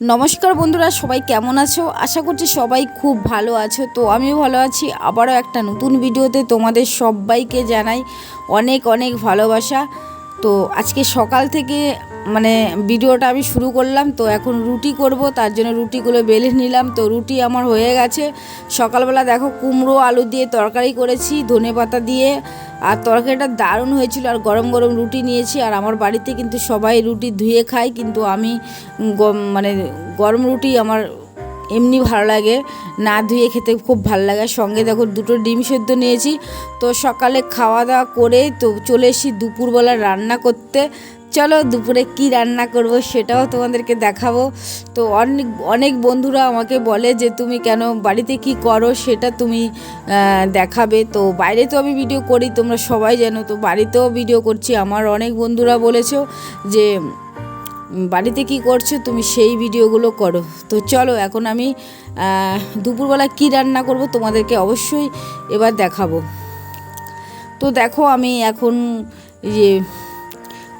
নমস্কার বন্ধুরা, সবাই কেমন আছো? আশা করছি সবাই খুব ভালো আছো। তো আমিও ভালো আছি। আবারও একটা নতুন ভিডিওতে তোমাদের সবাইকে জানাই অনেক অনেক ভালোবাসা। তো আজকে সকাল থেকে মানে ভিডিওটা আমি শুরু করলাম, তো এখন রুটি করব, তার জন্য রুটিগুলো বেলে নিলাম, তো রুটি আমার হয়ে গেছে। সকালবেলা দেখো কুমড়ো, আলু দিয়ে তরকারি করেছি, ধনে পাতা দিয়ে, আর তরকারিটা দারুণ হয়েছিল, আর গরম গরম রুটি নিয়েছি, আর আমার বাড়িতে কিন্তু সবাই রুটি ধুয়ে খায়, কিন্তু আমি মানে গরম রুটি আমার এমনি ভালো লাগে। না ধুয়ে খেতে খুব ভালো লাগে। সঙ্গে দেখো দুটো ডিম সেদ্ধ নিয়েছি। তো সকালে খাওয়া দাওয়া করে তো চলে এসেছি দুপুরবেলা রান্না করতে। চলো দুপুরে কি রান্না করব সেটাও তোমাদেরকে দেখাবো। তো অনেক অনেক বন্ধুরা আমাকে বলে যে, তুমি কেন বাড়িতে কি করো সেটা তুমি দেখাবে। তো বাইরে তো আমি ভিডিও করি, তোমরা সবাই জানো। তো বাড়িতেও ভিডিও করছি। আমার অনেক বন্ধুরা বলেছ যে বাড়িতে কি করছ? তুমি সেই ভিডিওগুলো করো। তো চলো, এখন আমি দুপুরবেলা কি রান্না করব তোমাদেরকে অবশ্যই এবার দেখাবো। তো দেখো, আমি এখন ইয়ে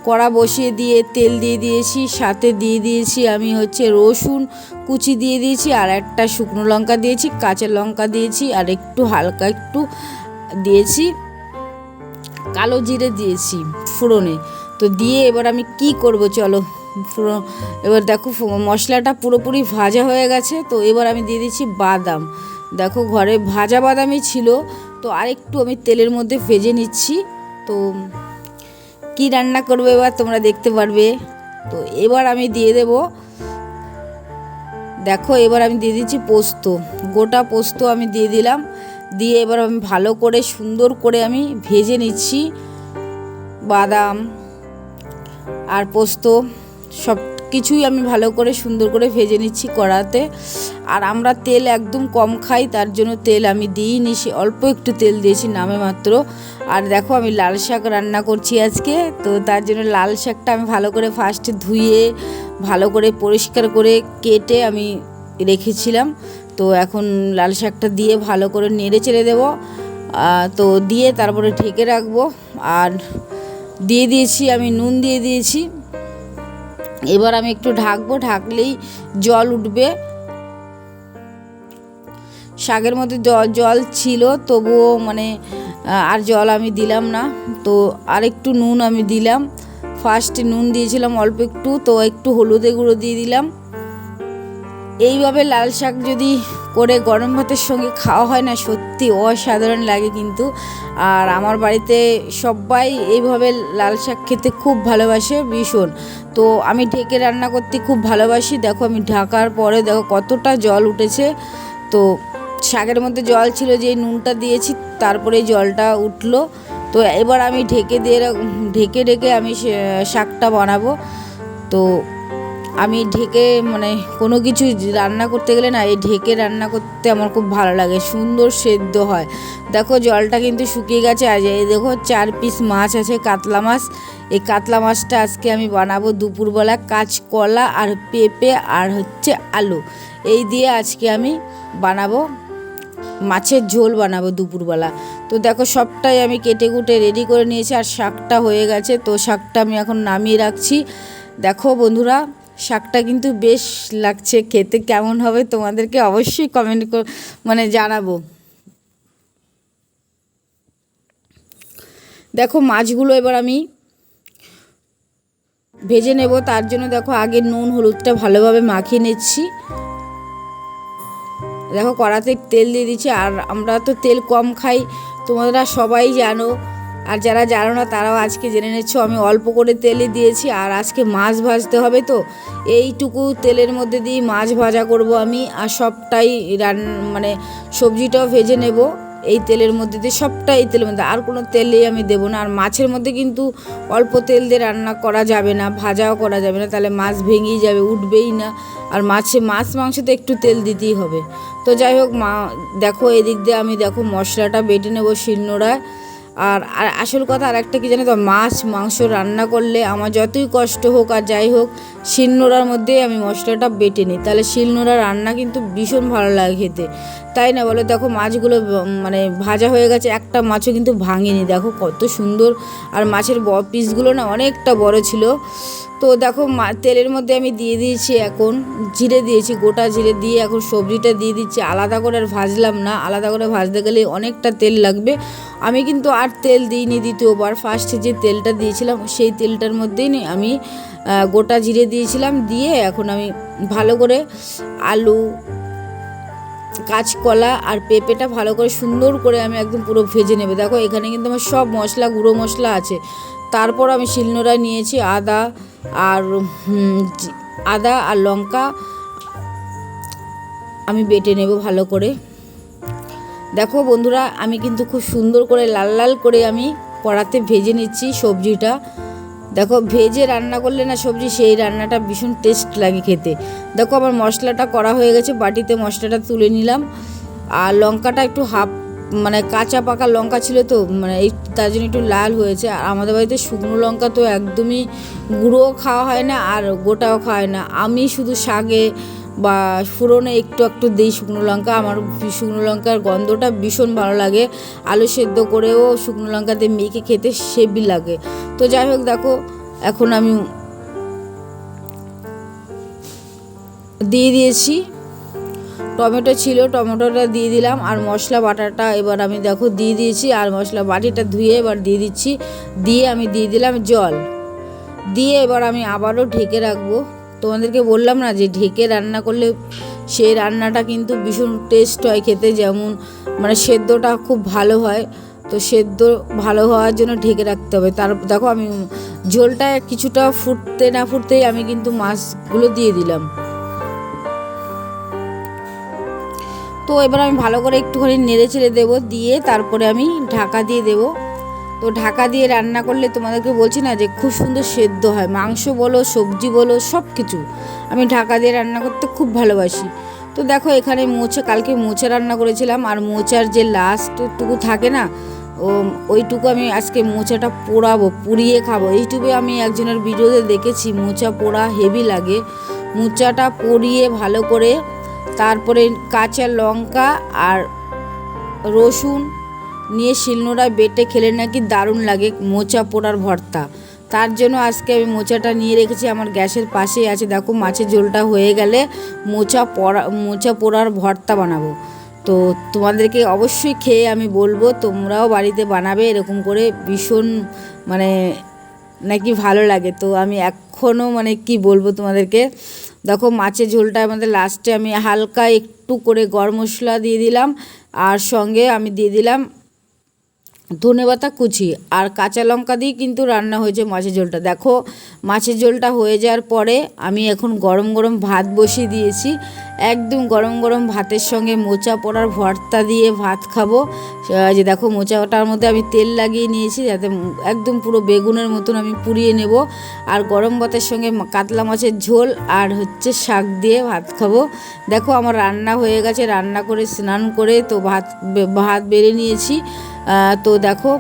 কড়া বসিয়ে দিয়ে, তেল দিয়ে দিয়েছি, সাথে দিয়ে দিয়েছি আমি হচ্ছে রসুন কুচি দিয়ে দিয়েছি, আর একটা শুকনো লঙ্কা দিয়েছি, কাঁচা লঙ্কা দিয়েছি, আর একটু হালকা একটু দিয়েছি, কালো জিরে দিয়েছি ফোড়নে। তো দিয়ে এবার আমি কি করব চলো? পুরো, এবার দেখো মশলাটা পুরোপুরি ভাজা হয়ে গেছে, তো এবার আমি দিয়ে দিচ্ছি বাদাম। দেখো ঘরে ভাজা বাদামই ছিল, তো আরেকটু আমি তেলের মধ্যে ভেজে নিচ্ছি। তো কি রান্না করবে এবার তোমরা দেখতে পারবে। তো এবার আমি দিয়ে দেব, দেখো এবার আমি দিয়ে দিচ্ছি পোস্ত। গোটা পোস্ত আমি দিয়ে দিলাম, দিয়ে এবার আমি ভালো করে, সুন্দর করে আমি ভেজে নিচ্ছি বাদাম আর পোস্ত। সব কিছুই আমি ভালো করে সুন্দর করে ভেজে নিচ্ছি কড়াতে। আর আমরা তেল একদম কম খাই, তার জন্য তেল আমি দিইনি, সে অল্প একটু তেল দিয়েছি নামে মাত্র। আর দেখো আমি লাল শাক রান্না করছি আজকে, তো তার জন্য লাল শাকটা আমি ভালো করে ফার্স্টে ধুয়ে, ভালো করে পরিষ্কার করে কেটে আমি রেখেছিলাম। তো এখন লাল শাকটা দিয়ে ভালো করে নেড়ে চেড়ে দেবো। তো দিয়ে তারপরে ঢেকে রাখব। আর দিয়ে দিয়েছি, আমি নুন দিয়ে দিয়েছি। এবার আমি একটু ঢাকবো, ঢাকলেই জল উঠবে। শাকের মধ্যে জল ছিল, তবুও মানে আর জল আমি দিলাম না। তো আর একটু নুন আমি দিলাম। ফার্স্টে নুন দিয়েছিলাম অল্প একটু, তো একটু হলুদে গুঁড়ো দিয়ে দিলাম। এইভাবে লাল শাক যদি করে গরম ভাতের সঙ্গে খাওয়া হয় না, সত্যি অসাধারণ লাগে কিন্তু। আর আমার বাড়িতে সবাই এইভাবে লাল শাক খেতে খুব ভালোবাসে, ভীষণ। তো আমি ঢেকে রান্না করতে খুব ভালোবাসি। দেখো আমি ঢাকার পরে দেখো কতটা জল উঠেছে। তো শাকের মধ্যে জল ছিল যে নুনটা দিয়েছি, তারপরে জলটা উঠল। তো এবার আমি ঢেকে দিয়ে ঢেকে ঢেকে আমি শাকটা বানাবো। তো আমি ঢেকে মানে কোনো কিছু রান্না করতে গেলে না, এই ঢেকে রান্না করতে আমার খুব ভালো লাগে, সুন্দর সেদ্ধ হয়। দেখো জলটা কিন্তু শুকিয়ে গেছে আজ এই দেখো চার পিস মাছ আছে, কাতলা মাছ। এই কাতলা মাছটা আজকে আমি বানাবো দুপুরবেলা কাঁচকলা আর পেঁপে আর হচ্ছে আলু। এই দিয়ে আজকে আমি বানাবো, মাছের ঝোল বানাবো দুপুরবেলা। তো দেখো সবটাই আমি কেটে কুটে রেডি করে নিয়েছি, আর শাকটা হয়ে গেছে, তো শাকটা আমি এখন নামিয়ে রাখছি। দেখো বন্ধুরা শাকটা কিন্তু বেশ লাগছে, খেতে কেমন হবে তোমাদেরকে অবশ্যই কমেন্ট মানে জানাব। দেখো মাছগুলো এবার আমি ভেজে নেব, তার জন্য দেখো আগে নুন হলুদটা ভালোভাবে মাখিয়ে নিচ্ছি। দেখো কড়াতে তেল দিয়ে দিচ্ছি, আর আমরা তো তেল কম খাই, তোমরা সবাই জানো আর যারা জানো না, তারাও আজকে জেনে নিচ্ছ, আমি অল্প করে তেলই দিয়েছি, আর আজকে মাছ ভাজতে হবে তো। এইটুকু তেলের মধ্যে দিয়ে মাছ ভাজা করব আমি, আর সবটাই রান মানে সবজিটাও ভেজে নেব। এই তেলের মধ্যে দিয়ে সবটা এই তেলের মধ্যে, আর কোনো তেলেই আমি দেবো না। আর মাছের মধ্যে কিন্তু অল্প তেল দিয়ে রান্না করা যাবে না, ভাজাও করা যাবে না, তাহলে মাছ ভেঙেই যাবে, উঠবেই না। আর মাছে, মাছ মাংসতে একটু তেল দিতেই হবে। তো যাই হোক, মা, দেখো এদিক দিয়ে আমি, দেখো মশলাটা বেটে নেব শিলনোড়ায়। আর আর আসল কথা আর একটা কি জানো তো? মাছ, মাংস রান্না করলে আমার যতই কষ্ট হোক আর যাই হোক, শিলনোড়ার মধ্যে আমি মশলাটা বেটে নিই। তাহলে শিলনোড়া রান্না কিন্তু ভীষণ ভালো লাগে খেতে। তাই না বলো? দেখো মাছগুলো মানে ভাজা হয়ে গেছে, একটা মাছও কিন্তু ভাঙেনি। দেখো কত সুন্দর। আর মাছের ব- পিসগুলো না অনেকটা বড় ছিল। তো দেখো তেলের মধ্যে আমি দিয়ে দিয়েছি এখন জিরে দিয়েছি, গোটা জিরে দিয়ে এখন সবজিটা দিয়ে দিচ্ছি। আলাদা করে আর ভাজলাম না। আলাদা করে ভাজতে গেলে অনেকটা তেল লাগবে। আমি কিন্তু আর তেল দিইনি দ্বিতীয়বার। ফার্স্টে যে তেলটা দিয়েছিলাম, সেই তেলটার মধ্যেই আমি গোটা জিরে দিয়েছিলাম। দিয়ে এখন আমি ভালো করে আলু কাঁচকলা আর পেঁপেটা ভালো করে সুন্দর করে আমি একদম পুরো ভেজে নেবে। দেখো, এখানে কিন্তু আমার সব মশলা, গুঁড়ো মশলা আছে। তারপর আমি শিলনোড়ায় নিয়েছি আদা আর আদা আর লঙ্কা। আমি বেটে নেব ভালো করে। দেখো বন্ধুরা, আমি কিন্তু খুব সুন্দর করে লাল লাল করে আমি কড়াতে ভেজে নিচ্ছি সবজিটা। দেখো, ভেজে রান্না করলে না সবজি সেই রান্নাটা ভীষণ টেস্ট লাগে খেতে। দেখো, আমার মশলাটা করা হয়ে গেছে, বাটিতে মশলাটা তুলে নিলাম। আর লঙ্কাটা একটু হাফ মানে কাঁচা পাকা লঙ্কা ছিল তো মানে এই তার জন্য একটু লাল হয়েছে। আর আমাদের বাড়িতে শুকনো লঙ্কা তো একদমই গুঁড়োও খাওয়া হয় না আর গোটাও খাওয়া হয় না। আমি শুধু শাকে বা ফুরনে একটু একটু দিই শুকনো লঙ্কা। আমার শুকনো লঙ্কার গন্ধটা ভীষণ ভালো লাগে। আলু সেদ্ধ করেও শুকনো লঙ্কাতে মেখে খেতে সেবি লাগে। তো যাই হোক, দেখো, এখন আমি দিয়ে দিয়েছি। টমেটো ছিল, টমেটোটা দিয়ে দিলাম। আর মশলা বাটাটা এবার আমি দেখো দিয়ে দিয়েছি। আর মশলা বাটিটা ধুয়ে এবার দিয়ে দিচ্ছি। দিয়ে আমি দিয়ে দিলাম জল। দিয়ে এবার আমি আবারও ঢেকে রাখব। তোমাদেরকে বললাম না যে ঢেকে রান্না করলে সেই রান্নাটা কিন্তু ভীষণ টেস্ট হয় খেতে, যেমন মানে সেদ্ধটা খুব ভালো হয়। তো সেদ্ধ ভালো হওয়ার জন্য ঢেকে রাখতে হবে। তার, দেখো আমি ঝোলটা কিছুটা ফুটতে না ফুটতেই আমি কিন্তু মাছগুলো দিয়ে দিলাম। তো এবার আমি ভালো করে একটুখানি নেড়ে চেড়ে দেবো, দিয়ে তারপরে আমি ঢাকা দিয়ে দেবো। তো ঢাকা দিয়ে রান্না করলে তোমাদেরকে বলছি না যে খুব সুন্দর সেদ্ধ হয়। মাংস বলো, সবজি বলো সব কিছু আমি ঢাকা দিয়ে রান্না করতে খুব ভালোবাসি। তো দেখো এখানে মোচা, কালকে মোচা রান্না করেছিলাম আর মোচার যে লাস্টটুকু থাকে না, ও, ওইটুকু আমি আজকে মোচাটা পোড়াবো, পুড়িয়ে খাব। ইউটিউবে আমি একজনের ভিডিওতে দেখেছি, মোচা পোড়া হেভি লাগে। মোচাটা পুড়িয়ে ভালো করে তারপরে কাঁচা লঙ্কা আর রসুন নিয়ে শিলনোড়ায় বেটে খেলে নাকি দারুণ লাগে মোচা পোড়ার ভর্তা। তার জন্য আজকে আমি মোচাটা নিয়ে রেখেছি, আমার গ্যাসের পাশেই আছে। দেখো, মাছের ঝোলটা হয়ে গেলে মোচা পড়া মোচা পোড়ার ভর্তা বানাবো। তো তোমাদেরকে অবশ্যই খেয়ে আমি বলব, তোমরাও বাড়িতে বানাবে, এরকম করে ভীষণ মানে নাকি ভালো লাগে। তো আমি এখনও মানে কি বলব তোমাদেরকে, দেখো, মাছের ঝোলটা আমাদের লাস্টে আমি হালকা একটু করে গরম মশলা দিয়ে দিলাম, আর সঙ্গে আমি দিয়ে দিলাম ধনেপাতা কুচি আর কাঁচা লঙ্কা দিয়ে কিন্তু রান্না হয়েছে মাছের ঝোলটা। দেখো, মাছের ঝোলটা হয়ে যাওয়ার পরে আমি এখন গরম গরম ভাত বসিয়ে দিয়েছি। একদম গরম গরম ভাতের সঙ্গে মোচা পড়ার ভর্তা দিয়ে ভাত খাব। যে দেখো, মোচাটার মধ্যে আমি তেল লাগিয়ে নিয়েছি যাতে একদম পুরো বেগুনের মতন আমি পুড়িয়ে নেব। আর গরম ভাতের সঙ্গে কাতলা মাছের ঝোল আর হচ্ছে শাক দিয়ে ভাত খাব। দেখো, আমার রান্না হয়ে গেছে, রান্না করে স্নান করে তো ভাত ভাত বেড়ে নিয়েছি। তো দেখো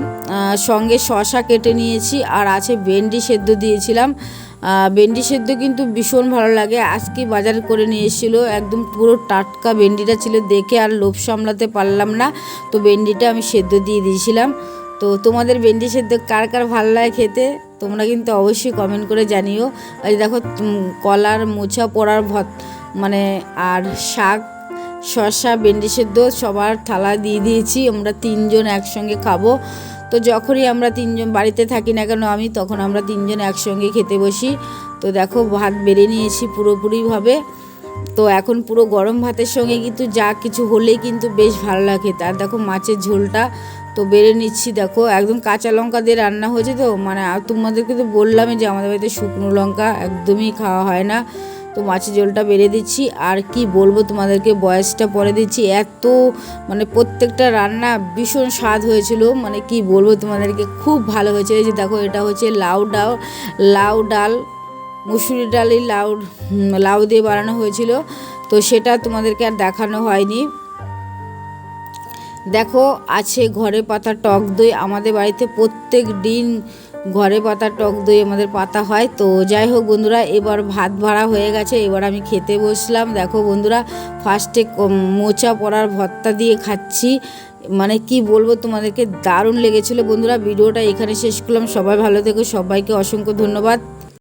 সঙ্গে শশা কেটে নিয়েছি আর আছে ভেন্ডি সেদ্ধ দিয়েছিলাম। ভেন্ডি সেদ্ধ কিন্তু ভীষণ ভালো লাগে। আজকে বাজার করে নিয়ে এসেছিল একদম পুরো টাটকা ভেন্ডিটা ছিল দেখে আর লোভ সামলাতে পারলাম না। তো ভেন্ডিটা আমি সেদ্ধ দিয়ে দিয়েছিলাম। তো তোমাদের ভেন্ডি সেদ্ধ কার কার ভালো লাগে খেতে, তোমরা কিন্তু অবশ্যই কমেন্ট করে জানিও। আর দেখো কলার মোছা পোড়ার ভত মানে আর শাক শসা, ভেন্ডি সেদ্ধ সবার থালা দিয়ে দিয়েছি। আমরা তিনজন একসঙ্গে খাব। তো যখনই আমরা তিনজন বাড়িতে থাকি না কেন, আমি তখন আমরা তিনজন একসঙ্গে খেতে বসি। তো দেখো, ভাত বেড়ে নিয়েছি পুরোপুরিভাবে। তো এখন পুরো গরম ভাতের সঙ্গে কিন্তু যা কিছু হলেই কিন্তু বেশ ভালো লাগে। তার দেখো, মাছের ঝোলটা তো বেড়ে নিচ্ছি। দেখো, একদম কাঁচা লঙ্কা দিয়ে রান্না হয়েছে তো। মানে তোমাদেরকে তো বললামই যে আমাদের বাড়িতে শুকনো লঙ্কা একদমই খাওয়া হয় না। তো মাছের ঝোলটা বেড়ে দিচ্ছি। আর কি বলব তোমাদেরকে, বয়সটা পরে দিচ্ছি। এত মানে প্রত্যেকটা রান্না ভীষণ স্বাদ হয়েছিল। মানে কি বলব তোমাদেরকে, খুব ভালো হয়েছে এই যে দেখো, এটা হচ্ছে লাউ ডাল লাউ ডাল, মুসুরি ডালই লাউ লাউ দিয়ে বানানো হয়েছিল। তো সেটা তোমাদেরকে আর দেখানো হয়নি। দেখো, আছে ঘরে পাতা টক দই। আমাদের বাড়িতে প্রত্যেক দিন ঘরে পাতা টক দই আমাদের পাতা হয়। তো যাই হোক বন্ধুরা, এবার ভাত ভাড়া হয়ে গেছে, এবার আমি খেতে বসলাম। দেখো বন্ধুরা ফার্স্টে মোচা পড়ার ভর্তা দিয়ে খাচ্ছি। মানে কি বলব, তোমাদেরকে দারুণ লেগেছিলো বন্ধুরা। ভিডিওটা এখানে শেষ করলাম। সবাই ভালো থেকো, সবাইকে অসংখ্য ধন্যবাদ।